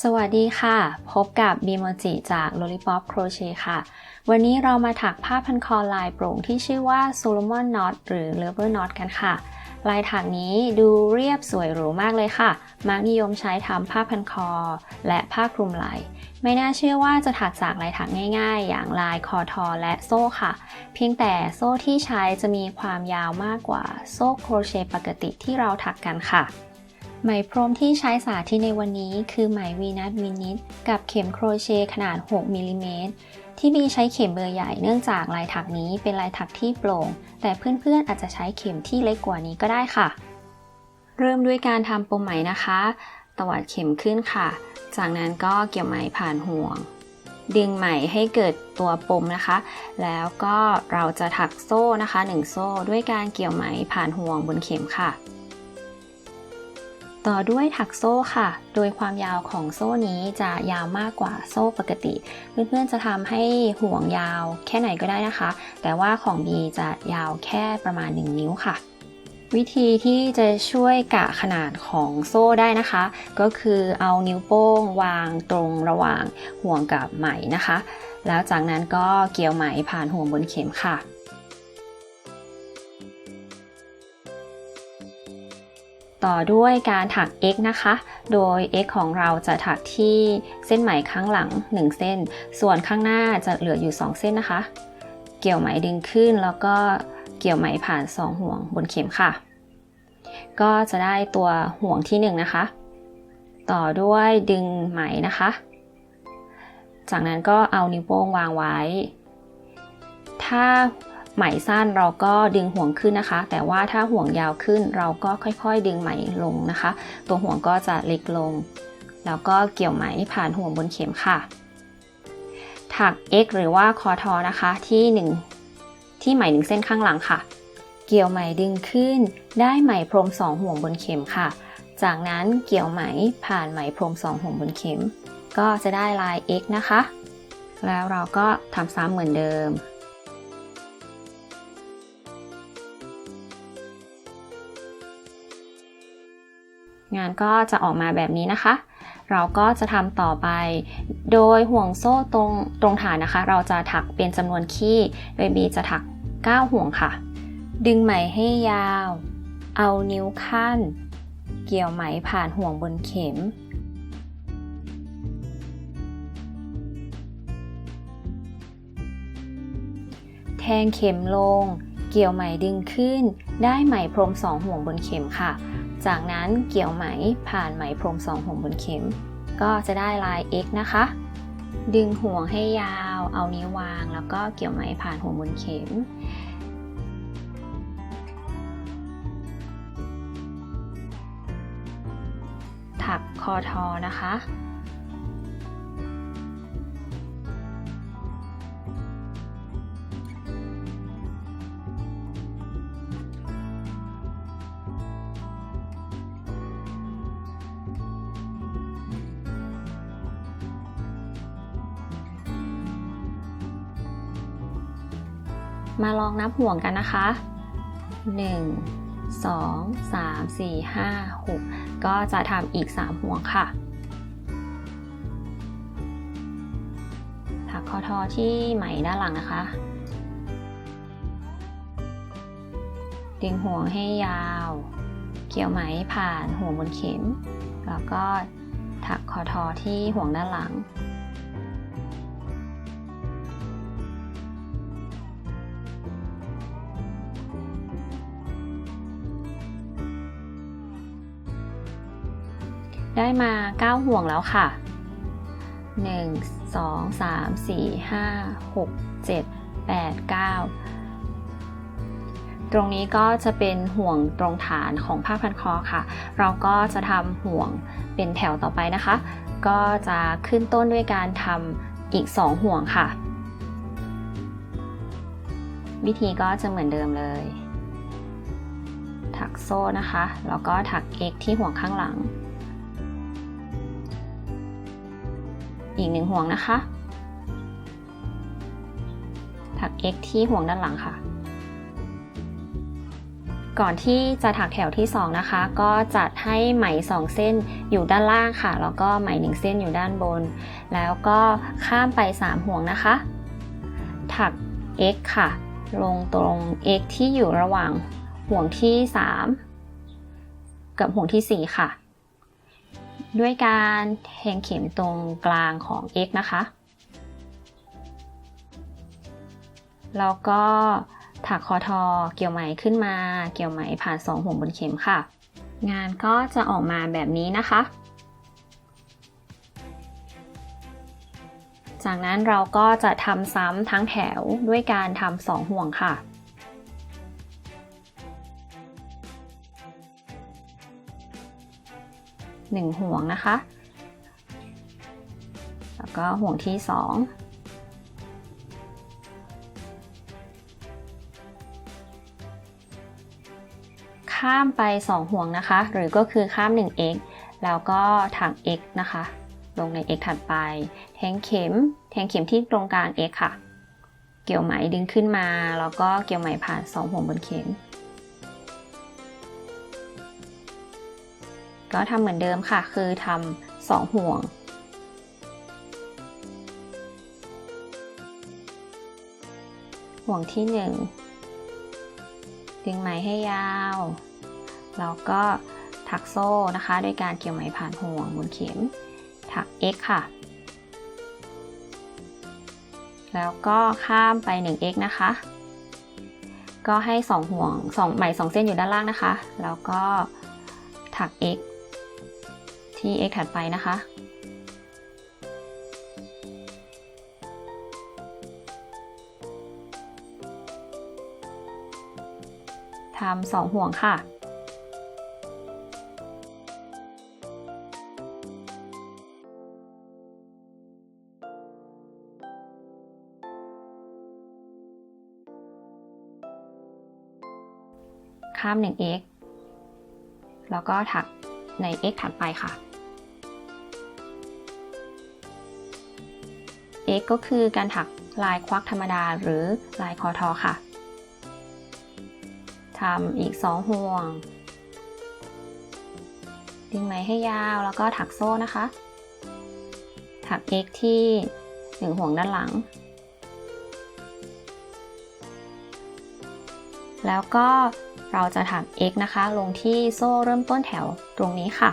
สวัสดีค่ะ พบกับบีโมจิจาก Lollipop Crochet ค่ะ วันนี้เรามาถักผ้าพันคอลายโปร่งที่ชื่อว่า Solomon Knot หรือ Lover Knot กันค่ะ ลายถักนี้ดูเรียบสวยหรูมากเลยค่ะ มักนิยมใช้ทำผ้าพันคอ และผ้าคลุมไหล่ไม่น่าเชื่อว่าจะถักจากลายถักง่าย ๆ อย่างลายคอทอและโซ่ค่ะ เพียงแต่โซ่ที่ใช้จะมีความยาวมากกว่าโซ่โครเชต์ปกติที่เราถักกันค่ะ ไหมพรมที่ใช้สาธิตในวันนี้คือไหมวีนัทวินิตกับเข็มโครเชต์ขนาด 6มิลลิเมตรที่บีใช้เข็มเบอร์ใหญ่เนื่องจากลายถักนี้เป็นลายถักที่โปร่ง แต่เพื่อนๆอาจจะใช้เข็มที่เล็กกว่านี้ก็ได้ค่ะ เริ่มด้วยการทำปมไหมนะคะ ตวัดเข็มขึ้นค่ะ จากนั้นก็เกี่ยวไหมผ่านห่วง ดึงไหมให้เกิดตัวปมนะคะ แล้วก็เราจะถักโซ่นะคะ 1 โซ่ด้วยการเกี่ยวไหมผ่านห่วงบนเข็มค่ะ ต่อด้วยถักโซ่ค่ะ โดยความยาวของโซ่นี้จะยาวมากกว่าโซ่ปกติ เพื่อนๆจะทำให้ห่วงยาวแค่ไหนก็ได้นะคะ แต่ว่าของบีจะยาวแค่ประมาณ 1 นิ้วค่ะ วิธีที่จะช่วยกะขนาดของโซ่ได้นะคะ ก็คือเอานิ้วโป้งวางตรงระหว่างห่วงกับไหมนะคะ แล้วจากนั้นก็เกี่ยวไหมผ่านห่วงบนเข็มค่ะ ต่อด้วยการถัก X นะคะ โดย X ของเราจะถักที่เส้นไหมข้างหลัง 1 เส้น ส่วนข้างหน้าจะเหลืออยู่ 2 เส้นนะคะ เกี่ยวไหมดึงขึ้นแล้วก็เกี่ยวไหมผ่าน 2 ห่วงบนเข็มค่ะ ก็จะได้ตัวห่วงที่ 1 นะคะ ต่อด้วยดึงไหมนะคะ จากนั้นก็เอานิ้วโป้งวางไว้ ถ้า ไหมสั้นเราก็ดึงห่วงขึ้นนะคะ แต่ว่าถ้าห่วงยาวขึ้นเราก็ค่อยๆ ดึงไหมลงนะคะ ตัวห่วงก็จะเล็กลง แล้วก็เกี่ยวไหมผ่านห่วงบนเข็มค่ะ ถัก X หรือว่าคอทอนะคะที่1ที่ไหมหนึ่งเส้นข้างหลังค่ะ เกี่ยวไหมดึงขึ้น ได้ไหมพรม 2 ห่วงบนเข็มค่ะ จากนั้นเกี่ยวไหมผ่านไหมพรม 2 ห่วงบนเข็ม ก็จะได้ลาย X นะคะ แล้วเราก็ทำซ้ำเหมือนเดิม งานก็จะออกมาแบบนี้นะคะ เราก็จะทำต่อไป โดยห่วงโซ่ตรงตรงฐานนะคะ เราจะถักเป็นจำนวนขี้โดยบีจะถัก 9 ห่วงค่ะ ดึงไหมให้ยาว เอานิ้วขั้น เกี่ยวไหมผ่านห่วงบนเข็มแทงเข็มลง เกี่ยวไหมดึงขึ้น ได้ไหมพรมสองห่วงบนเข็มค่ะ จากนั้นเกี่ยวไหมผ่านไหมพรมสองห่วงบนเข็ม ก็จะได้ลาย X นะคะ ดึงห่วงให้ยาว เอานิ้ววาง แล้วก็เกี่ยวไหมผ่านห่วงบนเข็มถักคอทอนะคะ มาลองนับห่วงกันนะคะ 1 2 3 4 5 6 ก็จะทำอีก 3 ห่วงค่ะ ถักคอทอที่ไหมด้านหลังนะคะ ดึงห่วงให้ยาว เกี่ยวไหมผ่านห่วงบนเข็ม แล้วก็ถักคอทอที่ห่วงด้านหลัง ได้มา 9 ห่วงแล้วค่ะ 1 2 3 4 5 6 7 8 9 ตรงนี้ก็จะเป็นห่วงตรงฐานของผ้าพันคอค่ะ เราก็จะทำห่วงเป็นแถวต่อไปนะคะ ก็จะขึ้นต้นด้วยการทำอีก 2 ห่วงค่ะ วิธีก็จะเหมือนเดิมเลย ถักโซ่นะคะ แล้วก็ถัก X ที่ห่วงข้างหลัง อีกหนึ่งห่วงนะคะ ถัก x ที่ห่วงด้านหลังค่ะ ก่อนที่จะถักแถวที่ 2 นะคะ ก็จัดให้ไหม 2 เส้นอยู่ด้านล่างค่ะ แล้วก็ไหม 1 เส้นอยู่ด้านบน แล้วก็ข้ามไป 3 ห่วงนะคะ ถัก x ค่ะ ลงตรง x ที่อยู่ระหว่างห่วงที่ 3 กับห่วงทีสี่4 ค่ะ ด้วยการแทงเข็มตรงกลางของ x นะคะ แล้วก็ถักคอทอเกี่ยวไหมขึ้นมา เกี่ยวไหมผ่านสองห่วงบนเข็มค่ะ งานก็จะออกมาแบบนี้นะคะ จากนั้นเราก็จะทำซ้ำทั้งแถวด้วยการทำสองห่วงค่ะ หนึ่งห่วงนะคะ แล้วก็ห่วงที่สองข้ามไป 2 ห่วงนะคะ หรือก็คือข้าม 1x แล้วก็ถัก x นะคะ ลงใน x ถัดไป แทงเข็ม แทงเข็มที่ตรงกลาง x ค่ะ เกี่ยวไหมดึงขึ้นมา แล้วก็เกี่ยวไหมผ่าน 2 ห่วงบนเข็ม ก็ทำเหมือนเดิมค่ะ คือทำสองห่วง ห่วงที่หนึ่งดึงไหมให้ยาว แล้วก็ถักโซ่นะคะด้วยการเกี่ยวไหมผ่านห่วงบนเข็ม ถัก x ค่ะ แล้วก็ข้ามไป 1x นะคะ ก็ให้ 2 ห่วง2ไหม2 เส้นอยู่ด้านล่างนะคะ แล้วก็ถัก x ที่ x ถัดไปนะคะ ทำสองห่วงค่ะข้าม 1x แล้วก็ถักใน x ถัดไปค่ะ x ก็คือการถักลายควักธรรมดาหรือลายคอทอค่ะทำอีก 2 ห่วง ดึงไหมให้ยาวแล้วก็ถักโซ่นะคะ ถัก x ที่ 1 ห่วงด้านหลัง แล้วก็เราจะถัก x นะคะ ลงที่โซ่เริ่มต้นแถวตรงนี้ค่ะ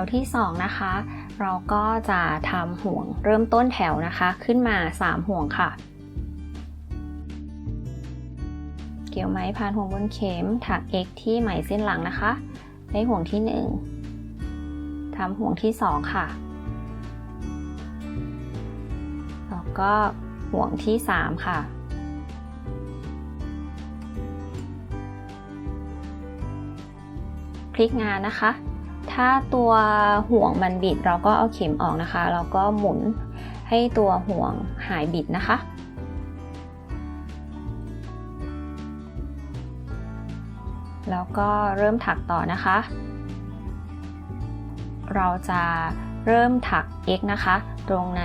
วที่ 2 นะคะ เราก็จะทำห่วงเริ่มต้นแถวนะคะ ขึ้นมา 3 ห่วงค่ะ เกี่ยวไหมผ่านห่วงบนเข็มถัก x ที่ไหมเส้นหลังนะคะ ได้ห่วงที่ 1ทำห่วงที่ 2 ค่ะ แล้วก็ห่วงที่ 3 ค่ะพลิกงานนะคะ ถ้าตัวห่วงมันบิดเราก็เอาเข็มออกนะคะ แล้วก็หมุนให้ตัวห่วงหายบิดนะคะแล้วก็เริ่มถักต่อนะคะ เราจะเริ่มถัก x นะคะ ตรงใน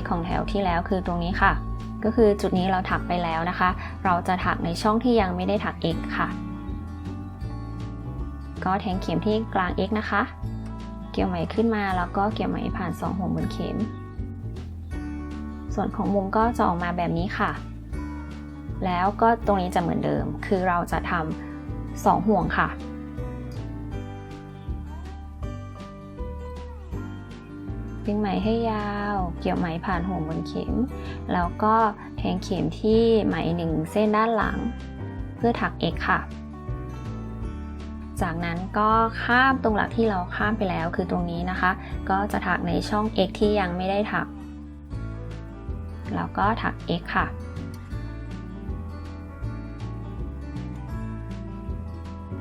x ของแถวที่แล้วคือตรงนี้ค่ะ ก็คือจุดนี้เราถักไปแล้วนะคะ เราจะถักในช่องที่ยังไม่ได้ถัก x ค่ะ ก็แทงเข็มที่กลาง x นะคะ เกี่ยวไหมขึ้นมาแล้วก็เกี่ยวไหมผ่าน 2 ห่วงบนเข็ม ส่วนของมุมก็จะออกมาแบบนี้ค่ะ แล้วก็ตรงนี้จะเหมือนเดิม คือเราจะทำสองห่วงค่ะดึงไหมให้ยาว เกี่ยวไหมผ่านห่วงบนเข็ม แล้วก็แทงเข็มที่ไหมหนึ่งเส้นด้านหลัง เพื่อถัก x ค่ะ จากนั้นก็ข้ามตรงหลักที่เราข้ามไปแล้วคือตรงนี้นะคะ ก็จะถักในช่อง x ที่ยังไม่ได้ถัก แล้วก็ถัก x ค่ะ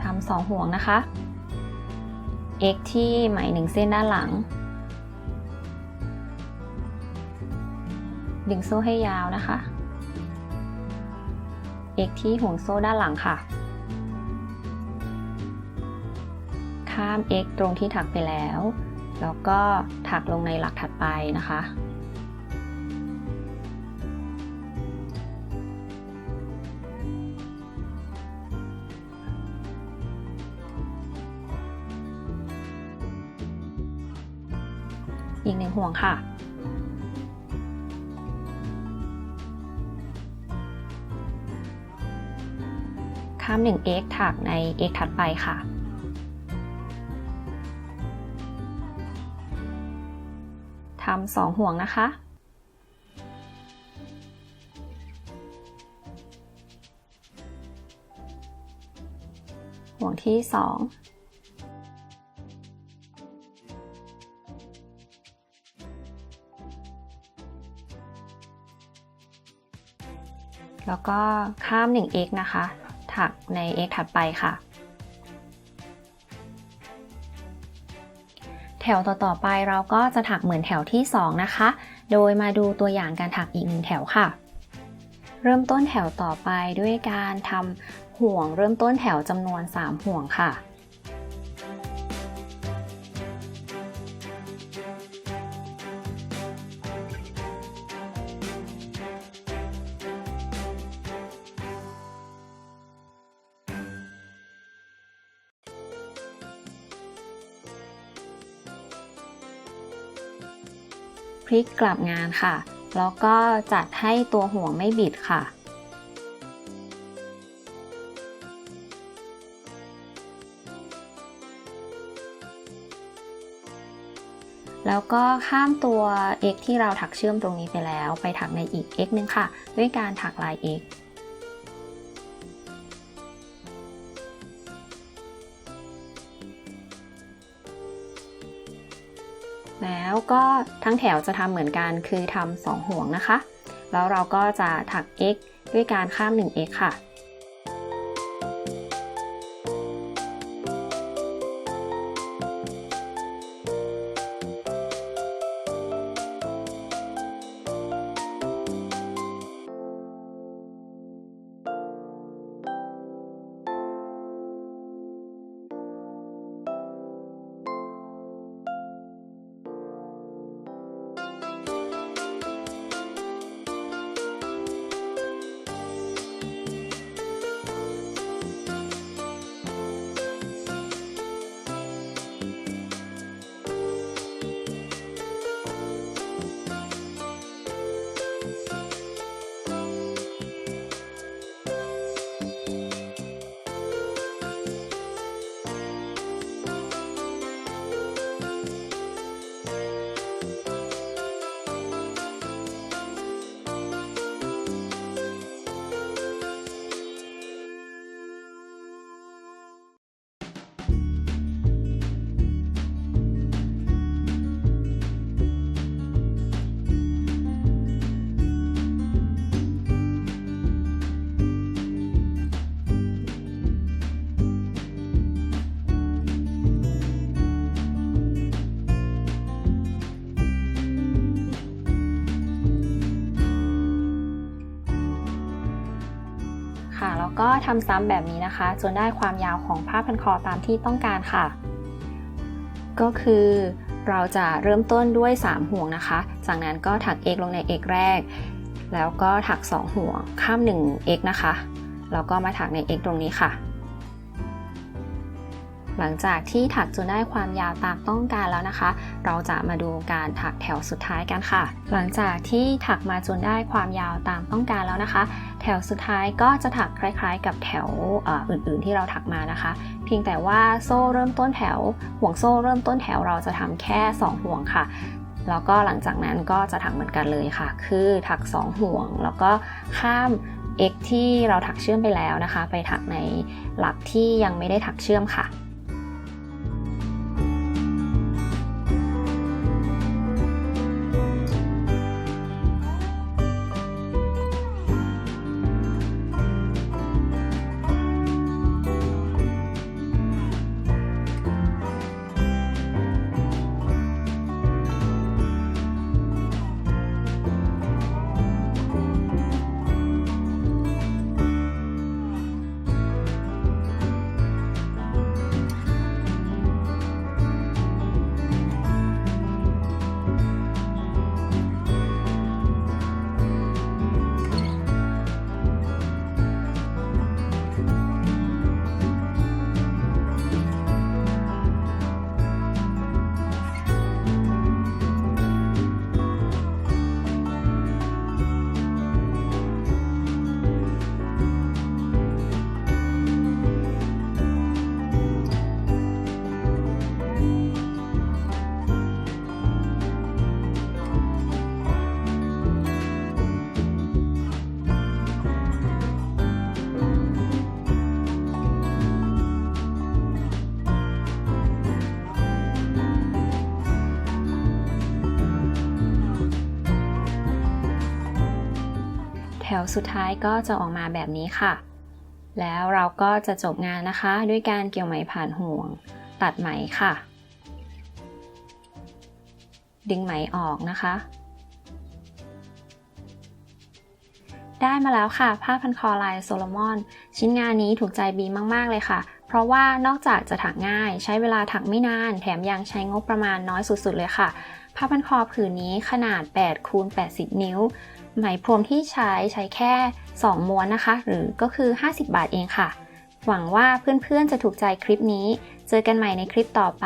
ทำสองห่วงนะคะ x ที่ไหมหนึ่งเส้นด้านหลัง ดึงโซ่ให้ยาวนะคะ x ที่ห่วงโซ่ด้านหลังค่ะ ข้าม x ตรงที่ถักไปแล้ว แล้วก็ถักลงในหลักถัดไปนะคะ อีกหนึ่งห่วงค่ะข้าม 1x ถักใน x ถัดไปค่ะ สองห่วงนะคะ ห่วงที่สองแล้วก็ข้าม 1x นะคะ ถักใน x ถัดไปค่ะ ถวต่อๆไปเราก็จะถักเหมือนแถวที่ 2 นะคะ โดยมาดูตัวอย่างการถักอีกหนึ่งแถวค่ะ เริ่มต้นแถวต่อไปด้วยการทำห่วงเริ่มต้นแถวจำนวน 3 ห่วงค่ะ พลิกกลับงานค่ะ แล้วก็จัดให้ตัวห่วงไม่บิดค่ะ แล้วก็ข้ามตัว x ที่เราถักเชื่อมตรงนี้ไปแล้ว ไปถักในอีก x นึงค่ะ ด้วยการถักลาย x แล้วก็ทั้งแถวจะทำเหมือนกันคือทำสองห่วงนะคะ แล้วเราก็จะถัก x ด้วยการข้าม 1x ค่ะ ก็ทำซ้ำแบบนี้นะคะ จนได้ความยาวของผ้าพันคอตามที่ต้องการค่ะ ก็คือเราจะเริ่มต้นด้วย 3 ห่วงนะคะ จากนั้นก็ถักเอกลงในเอกแรก แล้วก็ถัก 2 ห่วงข้าม1 x นะคะ แล้วก็มาถักในเอกตรงนี้ค่ะ หลังจากที่ถักจนได้ความยาวตามต้องการแล้วนะคะ เราจะมาดูการถักแถวสุดท้ายกันค่ะ หลังจากที่ถักมาจนได้ความยาวตามต้องการแล้วนะคะ แถวสุดท้ายก็จะถักคล้าย ๆ กับแถวอื่นๆ ที่เราถักมานะคะ เพียงแต่ว่าโซ่เริ่มต้นแถว ห่วงโซ่เริ่มต้นแถวเราจะทำแค่ 2 ห่วงค่ะแล้วก็หลังจากนั้นก็จะถักเหมือนกันเลยค่ะ คือถัก 2 ห่วง แล้วก็ข้าม x ที่เราถักเชื่อมไปแล้วนะคะ ไปถักในหลักที่ยังไม่ได้ถักเชื่อมค่ะ สุดท้ายก็จะออกมาแบบนี้ค่ะ แล้วเราก็จะจบงานนะคะ ด้วยการเกี่ยวไหมผ่านห่วง ตัดไหมค่ะ ดึงไหมออกนะคะ ได้มาแล้วค่ะ ผ้าพันคอลายโซโลมอน ชิ้นงานนี้ถูกใจบีมาก ๆ เลยค่ะเพราะว่านอกจากจะถักง่ายใช้เวลาถักไม่นาน แถมยังใช้งบประมาณน้อยสุดๆเลยค่ะ ผ้าพันคอผืนนี้ขนาด8คูณ80 นิ้ว ไหมพรมที่ใช้ใช้แค่ 2 ม้วนนะคะ หรือก็คือ 50 บาทเองค่ะ หวังว่าเพื่อนๆจะถูกใจคลิปนี้ เจอกันใหม่ในคลิปต่อไป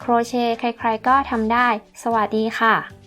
โครเชต์ใครๆก็ทำได้ สวัสดีค่ะ